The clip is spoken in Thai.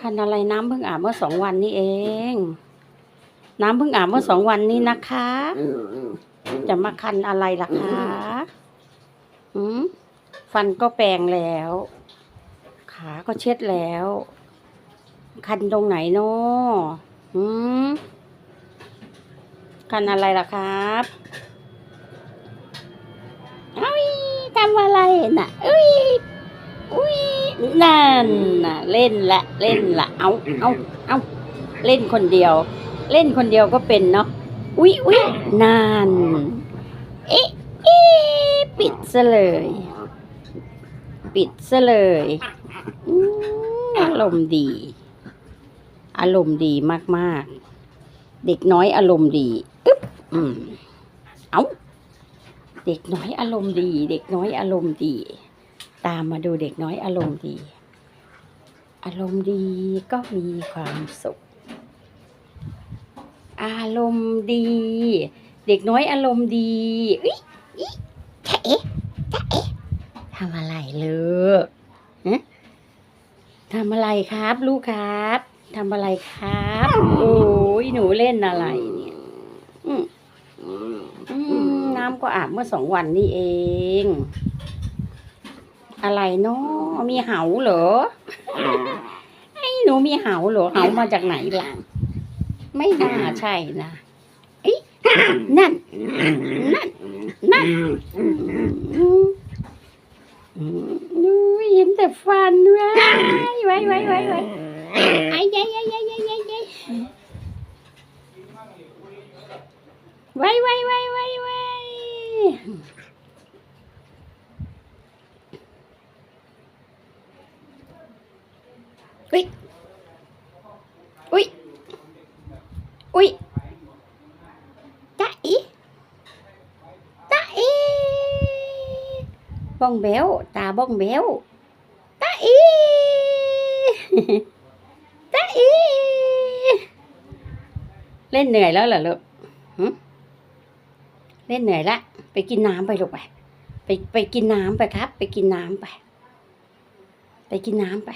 คันอะไรน้ำเพิ่งอาบเมื่อสองวันนี้เอง น้ำเพิ่งอาบเมื่อสองวันนี้นะคะ จะมาคันอะไรล่ะคะอืมฟันก็แปรงแล้ว ขาก็เช็ดแล้ว คันตรงไหนเนาะอืมคันอะไรล่ะครับอุ้ยทำอะไรน่ะอุ้ยอุ้ย นั่นน่ะเล่นละเล่นละเอาเอาเอาเล่นคนเดียว เล่นคนเดียวก็เป็นเนาะอุ้ยอุ้ยนานเอ๊ะเอ๊ะปิดซะเลย ปิดซะเลยอารมณ์ดี อารมณ์ดีมากๆ เด็กน้อยอารมณ์ดีอึ๊บอืมเอาเด็กน้อยอารมณ์ดี เด็กน้อยอารมณ์ดี ตามมาดูเด็กน้อยอารมณ์ดี อารมณ์ดีก็มีความสุข อารมณ์ดี เด็กน้อยอารมณ์ดีอุ๊ยอิจะเอ๊ะจะเอ๊ะทำอะไรลูกทำอะไรครับลูกครับทำอะไรครับ โอ้ยหนูเล่นอะไรเนี่ยอืมอืมน้ำก็อาบเมื่อสองวันนี่เอง อะไรเนาะมีเหาเหรอไอ้หนูมีเหาเหรอเหามาจากไหนล่ะไม่น่าใช่นะเอ๊ะนั่น นั่น นั่นอืมอืมดูเห็นแต่ฟันไว้ไว้ไว้ไว้ไว้ไอ้ยัยยัยยัยยัยยัยไว้ไว้ไว้ไว้ไว้ อุ้ยอุ้ยอุ้ยจ๊ะอีจ๊ะอีบ้องแบวตาบ้องแบวจ๊ะอีจ๊ะอีเล่นเหนื่อยแล้วเหรอลูกเล่นเหนื่อยละ ไปกินน้ำไปลูกไป ไปไปกินน้ำไปครับ ไปกินน้ำไป ไปกินน้ำไป